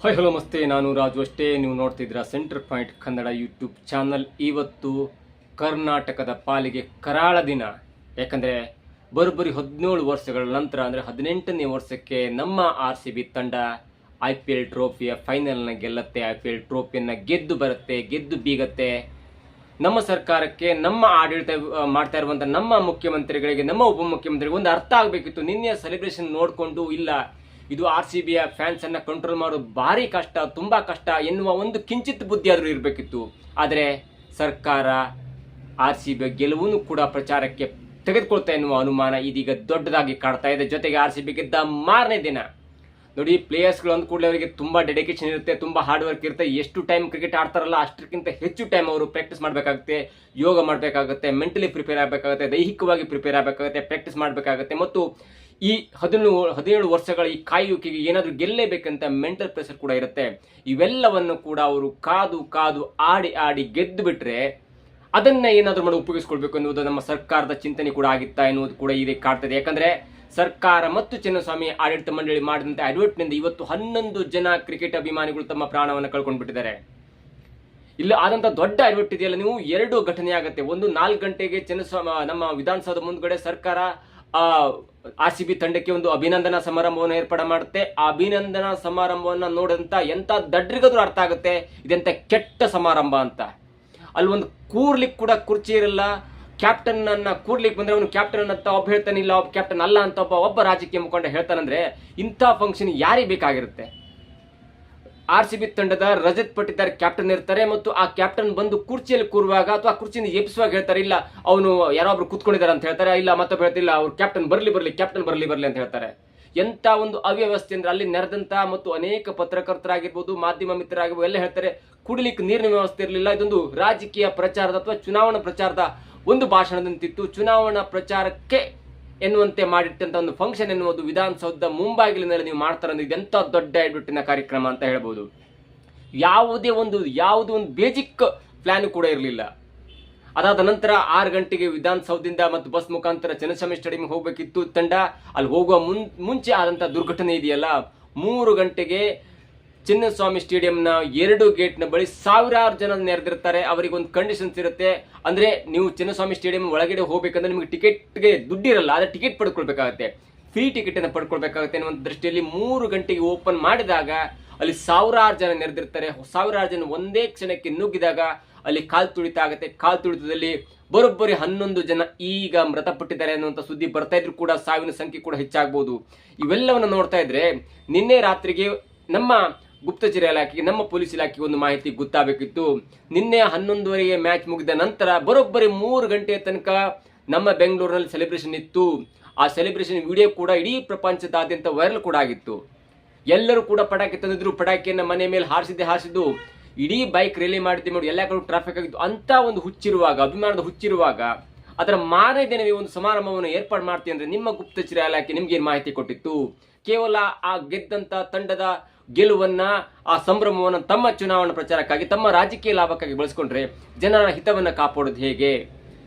Hi hello ನಮಸ್ತೆ. ನಾನು ರಾಜು ಅಷ್ಟೇ. ನೀವು ನೋಡ್ತಿದ್ದೀರಾ centre point Kannada YouTube channel ಇವತ್ತು ಕರ್ನಾಟಕದ ಪಾಲಿಗೆ ಕರಾಳ ದಿನ. ಯಾಕಂದರೆ ಬರೋಬ್ಬರಿ ಹದಿನೇಳು ವರ್ಷಗಳ ನಂತರ, ಅಂದರೆ ಹದಿನೆಂಟನೇ ವರ್ಷಕ್ಕೆ ನಮ್ಮ ಆರ್ ಸಿ ಬಿ ತಂಡ ಐ ಪಿ ಎಲ್ ಟ್ರೋಫಿಯ ಫೈನಲ್ನ ಗೆಲ್ಲತ್ತೆ. ಐ ಪಿ ಎಲ್ ಟ್ರೋಫಿಯನ್ನು ಗೆದ್ದು ಬರುತ್ತೆ, ಗೆದ್ದು ಬೀಗತ್ತೆ. ನಮ್ಮ ಸರ್ಕಾರಕ್ಕೆ, ನಮ್ಮ ಆಡಳಿತ ಮಾಡ್ತಾ ಇರುವಂಥ ನಮ್ಮ ಮುಖ್ಯಮಂತ್ರಿಗಳಿಗೆ, ನಮ್ಮ ಉಪಮುಖ್ಯಮಂತ್ರಿಗಳಿಗೆ ಒಂದು ಅರ್ಥ ಆಗಬೇಕಿತ್ತು. ನಿನ್ನೆ ಸೆಲೆಬ್ರೇಷನ್ ನೋಡಿಕೊಂಡು, ಇಲ್ಲ ಇದು ಆರ್ ಸಿ ಬಿಯ ಫ್ಯಾನ್ಸ್ ಅನ್ನ ಕಂಟ್ರೋಲ್ ಮಾಡೋದು ಭಾರಿ ಕಷ್ಟ, ತುಂಬಾ ಕಷ್ಟ ಎನ್ನುವ ಒಂದು ಕಿಂಚಿತ್ ಬುದ್ಧಿ ಆದರೂ ಇರಬೇಕಿತ್ತು. ಆದರೆ ಸರ್ಕಾರ ಆರ್ ಸಿ ಬಿ ಗೆಲುವನ್ನು ಕೂಡ ಪ್ರಚಾರಕ್ಕೆ ತೆಗೆದುಕೊಳ್ತಾ ಎನ್ನುವ ಅನುಮಾನ ಇದೀಗ ದೊಡ್ಡದಾಗಿ ಕಾಡ್ತಾ ಇದೆ. ಜೊತೆಗೆ ಆರ್ ಸಿ ಬಿ ಗೆದ್ದ ಮಾರನೇ ದಿನ. ನೋಡಿ ಪ್ಲೇಯರ್ಸ್ಗಳು ಅಂದ ಕೂಡಲೇ ಅವರಿಗೆ ತುಂಬಾ ಡೆಡಿಕೇಶನ್ ಇರುತ್ತೆ, ತುಂಬಾ ಹಾರ್ಡ್ ವರ್ಕ್ ಇರುತ್ತೆ. ಎಷ್ಟು ಟೈಮ್ ಕ್ರಿಕೆಟ್ ಆಡ್ತಾರಲ್ಲ, ಅಷ್ಟಕ್ಕಿಂತ ಹೆಚ್ಚು ಟೈಮ್ ಅವರು ಪ್ರಾಕ್ಟೀಸ್ ಮಾಡಬೇಕಾಗುತ್ತೆ, ಯೋಗ ಮಾಡಬೇಕಾಗುತ್ತೆ ಮೆಂಟಲಿ ಪ್ರಿಪೇರ್ ಆಗಬೇಕಾಗುತ್ತೆ, ದೈಹಿಕವಾಗಿ ಪ್ರಿಪೇರ್ ಆಗಬೇಕಾಗುತ್ತೆ ಪ್ರಾಕ್ಟೀಸ್ ಮಾಡಬೇಕಾಗುತ್ತೆ. ಮತ್ತು ಈ ಹದಿನೇಳು ಹದಿನೇಳು ವರ್ಷಗಳ ಈ ಕಾಯುವಿಕೆಗೆ ಏನಾದರೂ ಗೆಲ್ಲಲೇಬೇಕಂತ ಮೆಂಟಲ್ ಪ್ರೆಷರ್ ಕೂಡ ಇರುತ್ತೆ. ಇವೆಲ್ಲವನ್ನು ಕೂಡ ಅವರು ಕಾದು ಕಾದು ಆಡಿ ಆಡಿ ಗೆದ್ದು ಬಿಟ್ರೆ ಅದನ್ನ ಏನಾದರೂ ಮಾಡಿ ಉಪಯೋಗಿಸ್ಕೊಳ್ಬೇಕು ಎನ್ನುವುದು ನಮ್ಮ ಸರ್ಕಾರದ ಚಿಂತನೆ ಕೂಡ ಆಗಿತ್ತಾ ಎನ್ನುವುದು ಕೂಡ ಇದೆ ಕಾಡ್ತದೆ ಯಾಕಂದ್ರೆ ಸರ್ಕಾರ ಮತ್ತು ಚಿನ್ನಸ್ವಾಮಿ ಆಡಳಿತ ಮಂಡಳಿ ಮಾಡಿದಂಥ ಅಡ್ವರ್ಟ್ನಿಂದ ಇವತ್ತು ಹನ್ನೊಂದು ಜನ ಕ್ರಿಕೆಟ್ ಅಭಿಮಾನಿಗಳು ತಮ್ಮ ಪ್ರಾಣವನ್ನು ಕಳ್ಕೊಂಡು ಬಿಟ್ಟಿದ್ದಾರೆ ಇಲ್ಲ, ಆದಂತ ದೊಡ್ಡ ಅಡ್ವರ್ಟ್ ಇದೆಯಲ್ಲ ನೀವು? ಎರಡು ಘಟನೆ ಆಗುತ್ತೆ. ಒಂದು ನಾಲ್ಕು ಗಂಟೆಗೆ ಚಿನ್ನಸ್ವಾಮಿ, ನಮ್ಮ ವಿಧಾನಸೌಧ ಮುಂದ್ಗಡೆ ಸರ್ಕಾರ ಆರ್ ಸಿ ಬಿ ತಂಡಕ್ಕೆ ಒಂದು ಅಭಿನಂದನಾ ಸಮಾರಂಭವನ್ನು ಏರ್ಪಾಡು ಮಾಡುತ್ತೆ. ಆ ಅಭಿನಂದನಾ ಸಮಾರಂಭವನ್ನು ನೋಡಿದಂತ ಎಂತ ದಡ್ರಿಗಾದ್ರೂ ಅರ್ಥ ಆಗುತ್ತೆ? ಇದೆಂತ ಕೆಟ್ಟ ಸಮಾರಂಭ ಅಂತ. ಅಲ್ಲಿ ಒಂದು ಕೂರ್ಲಿಕ್ಕೆ ಕೂಡ ಕುರ್ಚಿ ಇರಲ್ಲ. ಕ್ಯಾಪ್ಟನ್ ಅನ್ನ ಕೂರ್ಲಿಕ್ಕೆ ಬಂದ್ರೆ ಅವನು ಕ್ಯಾಪ್ಟನ್ ಅಂತ ಒಬ್ಬ ಹೇಳ್ತಾನಿಲ್ಲ ಒಬ್ಬ ಕ್ಯಾಪ್ಟನ್ ಅಲ್ಲ ಅಂತ ಒಬ್ಬ ಒಬ್ಬ ರಾಜಕೀಯ ಮುಖಂಡ ಹೇಳ್ತಾನಂದ್ರೆ ಇಂಥ ಫಂಕ್ಷನ್ ಯಾರಿಗೆ ಬೇಕಾಗಿರುತ್ತೆ? ಆರ್ ಸಿ ಬಿ ತಂಡದ ರಜತ್ ಪಟ್ಟಿದಾರ್ ಕ್ಯಾಪ್ಟನ್ ಇರ್ತಾರೆ ಮತ್ತು ಆ ಕ್ಯಾಪ್ಟನ್ ಬಂದು ಕುರ್ಚಿಯಲ್ಲಿ ಕೂರುವಾಗ ಅಥವಾ ಕುರ್ಚಿಯಿಂದ ಎಬ್ಸುವಾಗ ಹೇಳ್ತಾರೆ, ಇಲ್ಲ, ಅವನು ಯಾರೊಬ್ರು ಕುತ್ಕೊಂಡಿದ್ದಾರೆ ಅಂತ ಹೇಳ್ತಾರೆ, ಇಲ್ಲ, ಮತ್ತೊಬ್ಬ ಹೇಳ್ತಿಲ್ಲ ಅವ್ರು ಕ್ಯಾಪ್ಟನ್ ಬರಲಿ ಬರಲಿ ಕ್ಯಾಪ್ಟನ್ ಬರಲಿ ಬರಲಿ ಅಂತ ಹೇಳ್ತಾರೆ. ಎಂತ ಒಂದು ಅವ್ಯವಸ್ಥೆ ಅಂದ್ರೆ ಅಲ್ಲಿ ನೆರೆದಂತ ಮತ್ತು ಅನೇಕ ಪತ್ರಕರ್ತರಾಗಿರ್ಬೋದು, ಮಾಧ್ಯಮ ಮಿತ್ರರಾಗಿರ್ಬೋದು, ಎಲ್ಲ ಹೇಳ್ತಾರೆ, ಕುಡಿಲಿಕ್ಕೆ ನೀರಿನ ವ್ಯವಸ್ಥೆ ಇರಲಿಲ್ಲ. ಇದೊಂದು ರಾಜಕೀಯ ಪ್ರಚಾರದ ಅಥವಾ ಚುನಾವಣಾ ಪ್ರಚಾರದ ಒಂದು ಭಾಷಣದಂತಿತ್ತು. ಚುನಾವಣಾ ಪ್ರಚಾರಕ್ಕೆ ಎನ್ನುವಂತೆ ಮಾಡಿಟ್ಟಂತ ಒಂದು ಫಂಕ್ಷನ್ ಎನ್ನುವುದು ವಿಧಾನಸೌಧದ ಮುಂಬಾಗಿಲಿನಲ್ಲಿ ನೀವು ಮಾಡ್ತಾರೆ ಇದೆಂತ ದೊಡ್ಡ ಎಡ್ಬಿಟ್ಟಿನ ಕಾರ್ಯಕ್ರಮ ಅಂತ ಹೇಳ್ಬೋದು. ಯಾವುದೇ ಒಂದು ಯಾವುದೇ ಒಂದು ಬೇಸಿಕ್ ಪ್ಲಾನ್ ಕೂಡ ಇರಲಿಲ್ಲ. ಅದಾದ ನಂತರ ಆರು ಗಂಟೆಗೆ ವಿಧಾನಸೌಧದಿಂದ ಮತ್ತು ಬಸ್ ಮುಖಾಂತರ ಚನ್ನಸ್ವಾಮಿ ಸ್ಟೇಡಿಯಂ ಹೋಗಬೇಕಿತ್ತು ತಂಡ. ಅಲ್ಲಿ ಹೋಗುವ ಮುಂಚೆ ಆದಂಥ ದುರ್ಘಟನೆ ಇದೆಯಲ್ಲ, ಮೂರು ಗಂಟೆಗೆ ಚಿನ್ನಸ್ವಾಮಿ ಸ್ಟೇಡಿಯಂನ ಎರಡು ಗೇಟ್ನ ಬಳಿ ಸಾವಿರಾರು ಜನ ನೆರೆದಿರ್ತಾರೆ ಅವರಿಗೆ ಒಂದು ಕಂಡೀಷನ್ಸ್ ಇರುತ್ತೆ. ಅಂದ್ರೆ ನೀವು ಚಿನ್ನಸ್ವಾಮಿ ಸ್ಟೇಡಿಯಂ ಒಳಗಡೆ ಹೋಗ್ಬೇಕಂದ್ರೆ ನಿಮಗೆ ಟಿಕೆಟ್ಗೆ ದುಡ್ಡಿರಲ್ಲ, ಆದರೆ ಟಿಕೆಟ್ ಪಡ್ಕೊಳ್ಬೇಕಾಗತ್ತೆ. ಫ್ರೀ ಟಿಕೆಟ್ ಅನ್ನು ಪಡ್ಕೊಳ್ಬೇಕಾಗುತ್ತೆ ಒಂದು ದೃಷ್ಟಿಯಲ್ಲಿ ಮೂರು ಗಂಟೆಗೆ ಓಪನ್ ಮಾಡಿದಾಗ ಅಲ್ಲಿ ಸಾವಿರಾರು ಜನ ನೆರೆದಿರ್ತಾರೆ ಸಾವಿರಾರು ಜನ ಒಂದೇ ಕ್ಷಣಕ್ಕೆ ನುಗ್ಗಿದಾಗ ಅಲ್ಲಿ ಕಾಲು ತುಳಿತ ಆಗುತ್ತೆ. ಕಾಲು ತುಳಿತದಲ್ಲಿ ಬರೋಬ್ಬರಿ ಹನ್ನೊಂದು ಜನ ಈಗ ಮೃತಪಟ್ಟಿದ್ದಾರೆ ಅನ್ನುವಂಥ ಸುದ್ದಿ ಬರ್ತಾ ಇದ್ರು ಕೂಡ ಸಾವಿನ ಸಂಖ್ಯೆ ಕೂಡ ಹೆಚ್ಚಾಗ್ಬೋದು. ಇವೆಲ್ಲವನ್ನು ನೋಡ್ತಾ ಇದ್ರೆ ನಿನ್ನೆ ರಾತ್ರಿಗೆ ನಮ್ಮ ಗುಪ್ತಚರ ಇಲಾಖೆಗೆ ನಮ್ಮ ಪೊಲೀಸ್ ಇಲಾಖೆಗೆ ಒಂದು ಮಾಹಿತಿ ಗೊತ್ತಾಗಬೇಕಿತ್ತು. ನಿನ್ನೆ ಹನ್ನೊಂದುವರೆಗೆ ಮ್ಯಾಚ್ ಮುಗಿದ ನಂತರ ಬರೋಬ್ಬರಿ ಮೂರು ಗಂಟೆಯ ತನಕ ನಮ್ಮ ಬೆಂಗಳೂರಿನಲ್ಲಿ ಸೆಲೆಬ್ರೇಷನ್ ಇತ್ತು. ಆ ಸೆಲೆಬ್ರೇಷನ್ ವಿಡಿಯೋ ಕೂಡ ಇಡೀ ಪ್ರಪಂಚದಾದ್ಯಂತ ವೈರಲ್ ಕೂಡ ಆಗಿತ್ತು. ಎಲ್ಲರೂ ಕೂಡ ಪಟಾಕಿ ತಂದಿದ್ರು. ಪಟಾಕಿಯನ್ನು ಮನೆ ಮೇಲೆ ಹಾರಿಸಿದ್ದೆ ಹಾರಿಸಿದ್ದು. ಇಡೀ ಬೈಕ್ ರ್ಯಾಲಿ ಮಾಡಿದ್ದೆ ನೋಡಿ, ಎಲ್ಲ ಕಡೆ ಟ್ರಾಫಿಕ್ ಆಗಿತ್ತು. ಅಂತ ಒಂದು ಹುಚ್ಚಿರುವಾಗ, ಅಭಿಮಾನದ ಹುಚ್ಚಿರುವಾಗ, ಅದರ ಮಾರನೇ ದಿನವೇ ಒಂದು ಸಮಾರಂಭವನ್ನು ಏರ್ಪಾಡು ಮಾಡ್ತೀವಿ ಅಂದರೆ ನಿಮ್ಮ ಗುಪ್ತಚರ ಇಲಾಖೆ ನಿಮ್ಗೆ ಮಾಹಿತಿ ಕೊಟ್ಟಿತ್ತು? ಕೇವಲ ಆ ಗೆದ್ದಂತ ತಂಡದ ಗೆಲುವನ್ನ, ಆ ಸಂಭ್ರಮವನ್ನು ತಮ್ಮ ಚುನಾವಣಾ ಪ್ರಚಾರಕ್ಕಾಗಿ, ತಮ್ಮ ರಾಜಕೀಯ ಲಾಭಕ್ಕಾಗಿ ಬಳಸ್ಕೊಂಡ್ರೆ ಜನರ ಹಿತವನ್ನ ಕಾಪಾಡೋದು ಹೇಗೆ?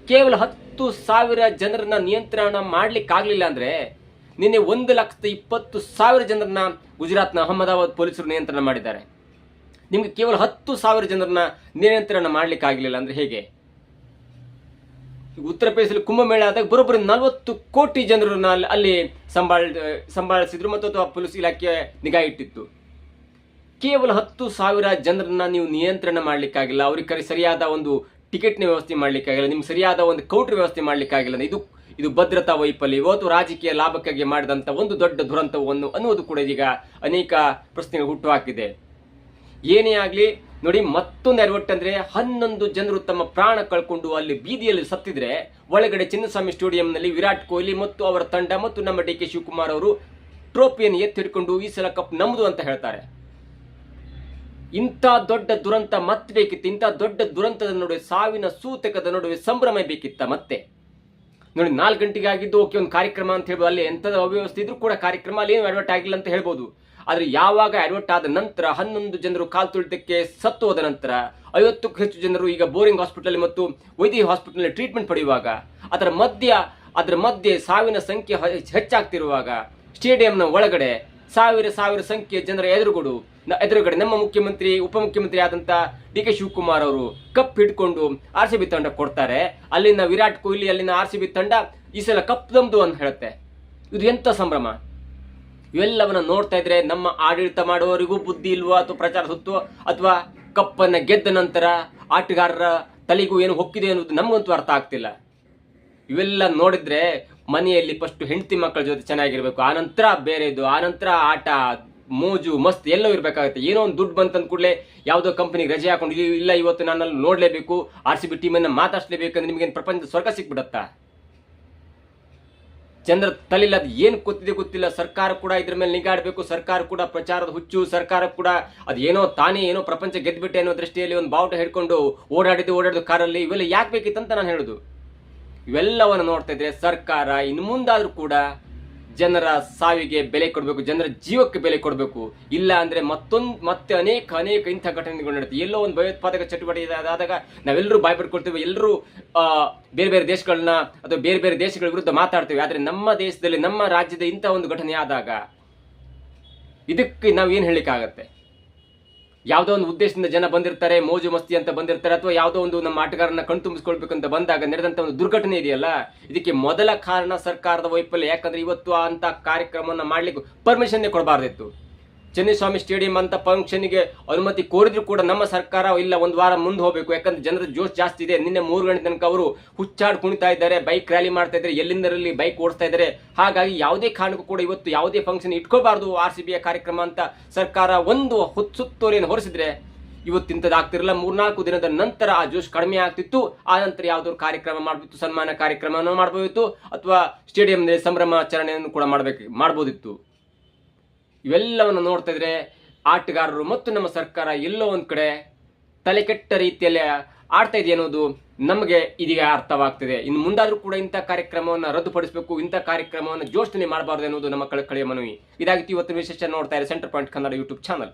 ಕೇವಲ ಹತ್ತು ಸಾವಿರ ಜನರನ್ನ ನಿಯಂತ್ರಣ ಮಾಡ್ಲಿಕ್ಕಾಗ್ಲಿಲ್ಲ ಅಂದ್ರೆ ನಿನ್ನೆ ಒಂದು ಲಕ್ಷದ ಇಪ್ಪತ್ತು ಸಾವಿರ ಜನರನ್ನ ಗುಜರಾತ್ನ ಅಹಮದಾಬಾದ್ ಪೊಲೀಸರು ನಿಯಂತ್ರಣ ಮಾಡಿದ್ದಾರೆ. ನಿಮ್ಗೆ ಕೇವಲ ಹತ್ತು ಸಾವಿರ ಜನರನ್ನ ನಿಯಂತ್ರಣ ಮಾಡ್ಲಿಕ್ಕೆ ಆಗಲಿಲ್ಲ ಅಂದ್ರೆ ಹೇಗೆ? ಉತ್ತರ ಪ್ರದೇಶದಲ್ಲಿ ಕುಂಭಮೇಳ ಆದಾಗ ಬರೋಬ್ಬರಿ ನಲವತ್ತು ಕೋಟಿ ಜನರನ್ನ ಅಲ್ಲಿ- ಸಂಭಾಳ ಸಂಭಾಳಿಸಿದ್ರು ಮತ್ತು ಅಥವಾ ಪೊಲೀಸ್ ಇಲಾಖೆ ನಿಗಾ ಇಟ್ಟಿತ್ತು. ಕೇವಲ ಹತ್ತು ಸಾವಿರ ಜನರನ್ನ ನೀವು ನಿಯಂತ್ರಣ ಮಾಡಲಿಕ್ಕಾಗಿಲ್ಲ. ಅವ್ರಿಗೆ ಸರಿಯಾದ ಒಂದು ಟಿಕೆಟ್ನ ವ್ಯವಸ್ಥೆ ಮಾಡ್ಲಿಕ್ಕಾಗಿಲ್ಲ. ನಿಮ್ಗೆ ಸರಿಯಾದ ಒಂದು ಕೌಂಟರ್ ವ್ಯವಸ್ಥೆ ಮಾಡ್ಲಿಕ್ಕಾಗಿಲ್ಲ. ಇದು ಇದು ಭದ್ರತಾ ವೈಫಲ್ಯ. ಇವತ್ತು ರಾಜಕೀಯ ಲಾಭಕ್ಕಾಗಿ ಮಾಡಿದಂತ ಒಂದು ದೊಡ್ಡ ದುರಂತವನ್ನು ಅನ್ನುವುದು ಕೂಡ ಈಗ ಅನೇಕ ಪ್ರಶ್ನೆಗಳು ಹುಟ್ಟುಹಾಕಿದೆ ಏನೇ ಆಗಲಿ ನೋಡಿ, ಮತ್ತೊಂದು ಎರವಟ್ಟು ಅಂದ್ರೆ ಹನ್ನೊಂದು ಜನರು ತಮ್ಮ ಪ್ರಾಣ ಕಳ್ಕೊಂಡು ಅಲ್ಲಿ ಬೀದಿಯಲ್ಲಿ ಸತ್ತಿದ್ರೆ, ಒಳಗಡೆ ಚಿನ್ನಸ್ವಾಮಿ ಸ್ಟೇಡಿಯಂನಲ್ಲಿ ವಿರಾಟ್ ಕೊಹ್ಲಿ ಮತ್ತು ಅವರ ತಂಡ ಮತ್ತು ನಮ್ಮ ಡಿ ಕೆ ಶಿವಕುಮಾರ್ ಅವರು ಟ್ರೋಫಿಯನ್ನು ಎತ್ತಿ ಹಿಡ್ಕೊಂಡು ಈ ಸಲ ಕಪ್ ನಮ್ದು ಅಂತ ಹೇಳ್ತಾರೆ. ಇಂಥ ದೊಡ್ಡ ದುರಂತ ಮತ್ತೆ ಬೇಕಿತ್ತು. ಇಂಥ ದೊಡ್ಡ ದುರಂತದ ನಡುವೆ, ಸಾವಿನ ಸೂತಕದ ನಡುವೆ ಸಂಭ್ರಮ ಬೇಕಿತ್ತ ಮತ್ತೆ? ನೋಡಿ, ನಾಲ್ಕು ಗಂಟೆಗೆ ಆಗಿದ್ದು ಓಕೆ, ಒಂದು ಕಾರ್ಯಕ್ರಮ ಅಂತ ಹೇಳ್ಬೋದು. ಅಲ್ಲಿ ಎಂಥದ ಅವ್ಯವಸ್ಥೆ ಇದ್ರೂ ಕೂಡ ಕಾರ್ಯಕ್ರಮ ಅಲ್ಲಿ ಏನು ಅಡ್ವರ್ಟ್ ಆಗಿಲ್ಲ ಅಂತ ಹೇಳ್ಬೋದು. ಆದ್ರೆ ಯಾವಾಗ ಅಡ್ಮಿಟ್ ಆದ ನಂತರ ಹನ್ನೊಂದು ಜನರು ಕಾಲ್ ತುಳಿತಕ್ಕೆ ಸತ್ತು ಹೋದ ನಂತರ ಐವತ್ತಕ್ಕೂ ಹೆಚ್ಚು ಜನರು ಈಗ ಬೋರಿಂಗ್ ಹಾಸ್ಪಿಟಲ್ ಮತ್ತು ವೈದ್ಯ ಹಾಸ್ಪಿಟಲ್ ಟ್ರೀಟ್ಮೆಂಟ್ ಪಡೆಯುವಾಗ, ಅದರ ಮಧ್ಯ, ಅದರ ಮಧ್ಯೆ ಸಾವಿನ ಸಂಖ್ಯೆ ಹೆಚ್ಚಾಗ್ತಿರುವಾಗ ಸ್ಟೇಡಿಯಂನ ಒಳಗಡೆ ಸಾವಿರ ಸಾವಿರ ಸಂಖ್ಯೆಯ ಜನರ ಎದುರುಗಡು ಎದುರುಗಡೆ ನಮ್ಮ ಮುಖ್ಯಮಂತ್ರಿ ಉಪಮುಖ್ಯಮಂತ್ರಿ ಆದಂತ ಡಿ ಕೆ ಶಿವಕುಮಾರ್ ಅವರು ಕಪ್ ಹಿಡ್ಕೊಂಡು ಆರ್ ಸಿ ಬಿ ತಂಡ ಕೊಡ್ತಾರೆ. ಅಲ್ಲಿನ ವಿರಾಟ್ ಕೊಹ್ಲಿ, ಅಲ್ಲಿನ ಆರ್ ಸಿ ಬಿ ತಂಡ ಈ ಸಲ ಕಪ್ ನಮ್ದು ಅಂತ ಹೇಳುತ್ತೆ. ಇದು ಎಂತ ಸಂಭ್ರಮ? ಇವೆಲ್ಲವನ್ನ ನೋಡ್ತಾ ಇದ್ರೆ ನಮ್ಮ ಆಡಳಿತ ಮಾಡುವವರಿಗೂ ಬುದ್ಧಿ ಇಲ್ವೋ ಅಥವಾ ಪ್ರಚಾರ ಸುತ್ತೋ ಅಥವಾ ಕಪ್ಪನ್ನ ಗೆದ್ದ ನಂತರ ಆಟಗಾರರ ತಲೆಗೂ ಏನು ಹೊಕ್ಕಿದೆ ಅನ್ನೋದು ನಮಗಂತೂ ಅರ್ಥ ಆಗ್ತಿಲ್ಲ. ಇವೆಲ್ಲ ನೋಡಿದ್ರೆ ಮನೆಯಲ್ಲಿ ಫಸ್ಟ್ ಹೆಂಡತಿ ಮಕ್ಕಳ ಜೊತೆ ಚೆನ್ನಾಗಿರ್ಬೇಕು ಆನಂತರ ಬೇರೆದು ಆನಂತರ ಆಟ, ಮೋಜು, ಮಸ್ತ್ ಎಲ್ಲೋ ಇರಬೇಕಾಗುತ್ತೆ. ಏನೋ ಒಂದು ದುಡ್ಡು ಬಂತಂದ ಕೂಡಲೇ ಯಾವುದೋ ಕಂಪನಿಗೆ ರಜೆ ಹಾಕೊಂಡು, ಇಲ್ಲ, ಇವತ್ತು ನಾನು ಅಲ್ಲಿ ನೋಡಲೇಬೇಕು ಆರ್ ಸಿ ಬಿ ಟೀಮನ್ನು ಮಾತಾಡ್ಸ್ಲೇಬೇಕಂದ್ರೆ ನಿಮಗೇನು ಪ್ರಪಂಚದ ಸ್ವರ್ಗ ಸಿಕ್ಬಿಡತ್ತಾ? ಚಂದ್ರ ತಲಿಲ್ಲ ಅದು ಏನು ಗೊತ್ತಿದೆ ಗೊತ್ತಿಲ್ಲ. ಸರ್ಕಾರ ಕೂಡ ಇದ್ರ ಮೇಲೆ ನಿಗಾಡಬೇಕು. ಸರ್ಕಾರ ಕೂಡ ಪ್ರಚಾರದ ಹುಚ್ಚು. ಸರ್ಕಾರ ಕೂಡ ಅದು ಏನೋ ತಾನೇ ಏನೋ ಪ್ರಪಂಚ ಗೆದ್ದುಬಿಟ್ಟೆ ಅನ್ನೋ ದೃಷ್ಟಿಯಲ್ಲಿ ಒಂದು ಬಾವುಟ ಹಿಡ್ಕೊಂಡು ಓಡಾಡಿದ್ದು ಓಡಾಡಿದ್ದು ಕಾರಲ್ಲಿ ಇವೆಲ್ಲ ಯಾಕೆ ಬೇಕಿತ್ತಂತ ನಾನು ಹೇಳುದು. ಇವೆಲ್ಲವನ್ನು ನೋಡ್ತಾ ಇದ್ರೆ ಸರ್ಕಾರ ಇನ್ನು ಮುಂದಾದರೂ ಕೂಡ ಜನರ ಸಾವಿಗೆ ಬೆಲೆ ಕೊಡಬೇಕು, ಜನರ ಜೀವಕ್ಕೆ ಬೆಲೆ ಕೊಡಬೇಕು. ಇಲ್ಲ ಅಂದ್ರೆ ಮತ್ತೊಂದು, ಮತ್ತೆ ಅನೇಕ ಅನೇಕ ಇಂಥ ಘಟನೆಗಳು ನಡೆಯುತ್ತೆ. ಎಲ್ಲೋ ಒಂದು ಭಯೋತ್ಪಾದಕ ಚಟುವಟಿಕೆ ಆದಾಗ ನಾವೆಲ್ಲರೂ ಭಯಪಡ್ಕೊಳ್ತೇವೆ ಎಲ್ಲರೂ ಬೇರೆ ಬೇರೆ ದೇಶಗಳನ್ನ ಅಥವಾ ಬೇರೆ ಬೇರೆ ದೇಶಗಳ ವಿರುದ್ಧ ಮಾತಾಡ್ತೇವೆ. ಆದ್ರೆ ನಮ್ಮ ದೇಶದಲ್ಲಿ, ನಮ್ಮ ರಾಜ್ಯದ ಇಂಥ ಒಂದು ಘಟನೆ ಆದಾಗ ಇದಕ್ಕೆ ನಾವು ಏನು ಹೇಳಲಿಕ್ಕಾಗತ್ತೆ? ಯಾವುದೋ ಒಂದು ಉದ್ದೇಶದಿಂದ ಜನ ಬಂದಿರ್ತಾರೆ, ಮೋಜು ಮಸ್ತಿ ಅಂತ ಬಂದಿರ್ತಾರೆ, ಅಥವಾ ಯಾವುದೋ ಒಂದು ನಮ್ಮ ಆಟಗಾರನ ಅಂತ ಬಂದಾಗ ನಡೆದಂತ ಒಂದು ದುರ್ಘಟನೆ ಇದೆಯಲ್ಲ? ಇದಕ್ಕೆ ಮೊದಲ ಕಾರಣ ಸರ್ಕಾರದ ವೈಫಲ್ಯ. ಯಾಕಂದ್ರೆ ಇವತ್ತು ಅಂತ ಕಾರ್ಯಕ್ರಮವನ್ನು ಮಾಡ್ಲಿಕ್ಕೆ ಪರ್ಮಿಷನ್ನೇ ಕೊಡಬಾರ್ದಿತ್ತು. ಚೆನ್ನಸ್ವಾಮಿ ಸ್ಟೇಡಿಯಂ ಅಂತ ಫಂಕ್ಷನ್ಗೆ ಅನುಮತಿ ಕೋರಿದ್ರು ಕೂಡ ನಮ್ಮ ಸರ್ಕಾರ ಇಲ್ಲ, ಒಂದು ವಾರ ಮುಂದೆ ಹೋಗಬೇಕು. ಯಾಕಂದ್ರೆ ಜನರ ಜೋಶ್ ಜಾಸ್ತಿ ಇದೆ. ನಿನ್ನೆ ಮೂರು ಗಂಟೆ ತನಕ ಅವರು ಹುಚ್ಚಾಡ್ ಕುಣಿತಾ ಇದ್ದಾರೆ, ಬೈಕ್ ರ್ಯಾಲಿ ಮಾಡ್ತಾ ಇದ್ದಾರೆ, ಎಲ್ಲಿಂದರಲ್ಲಿ ಬೈಕ್ ಓಡಿಸ್ತಾ ಇದ್ದಾರೆ. ಹಾಗಾಗಿ ಯಾವುದೇ ಕಾರಣಕ್ಕೂ ಕೂಡ ಇವತ್ತು ಯಾವುದೇ ಫಂಕ್ಷನ್ ಇಟ್ಕೋಬಾರ್ದು ಆರ್ ಸಿ ಬಿಯ ಕಾರ್ಯಕ್ರಮ ಅಂತ ಸರ್ಕಾರ ಒಂದು ಹುಚ್ಚುತ್ತೋರಿಯನ್ನು ಹೊರಿಸಿದ್ರೆ ಇವತ್ತಿಂತದಾಗ್ತಿರಲ್ಲ ಮೂರ್ನಾಲ್ಕು ದಿನದ ನಂತರ ಆ ಜೋಶ್ ಕಡಿಮೆ ಆಗ್ತಿತ್ತು. ಆ ನಂತರ ಯಾವ್ದಾದ್ರು ಕಾರ್ಯಕ್ರಮ ಮಾಡ್ಬಿತ್ತು ಸನ್ಮಾನ ಕಾರ್ಯಕ್ರಮವನ್ನು ಮಾಡಬಹುದಿತ್ತು ಅಥವಾ ಸ್ಟೇಡಿಯಂನಲ್ಲಿ ಸಂಭ್ರಮಾಚರಣೆಯನ್ನು ಕೂಡ ಮಾಡಬೇಕು, ಮಾಡ್ಬೋದಿತ್ತು. ಇವೆಲ್ಲವನ್ನು ನೋಡ್ತಾ ಇದ್ರೆ ಆಟಗಾರರು ಮತ್ತು ನಮ್ಮ ಸರ್ಕಾರ ಎಲ್ಲೋ ಒಂದು ಕಡೆ ತಲೆ ಕೆಟ್ಟ ರೀತಿಯಲ್ಲಿ ಆಡ್ತಾ ಇದೆ ಅನ್ನೋದು ನಮಗೆ ಇದೀಗ ಅರ್ಥವಾಗ್ತಿದೆ. ಇನ್ನು ಮುಂದಾದ್ರೂ ಕೂಡ ಇಂಥ ಕಾರ್ಯಕ್ರಮವನ್ನು ರದ್ದುಪಡಿಸಬೇಕು, ಇಂಥ ಕಾರ್ಯಕ್ರಮವನ್ನು ಜೋಷಣೆ ಮಾಡಬಾರದು ಅನ್ನೋದು ನಮ್ಮ ಕಳಕಳಿಯ ಮನವಿ. ಇದಾಗಿತ್ತು ಇವತ್ತಿನ ವಿಶೇಷ ನೋಡ್ತಾ ಇದೆ centre point Kannada YouTube channel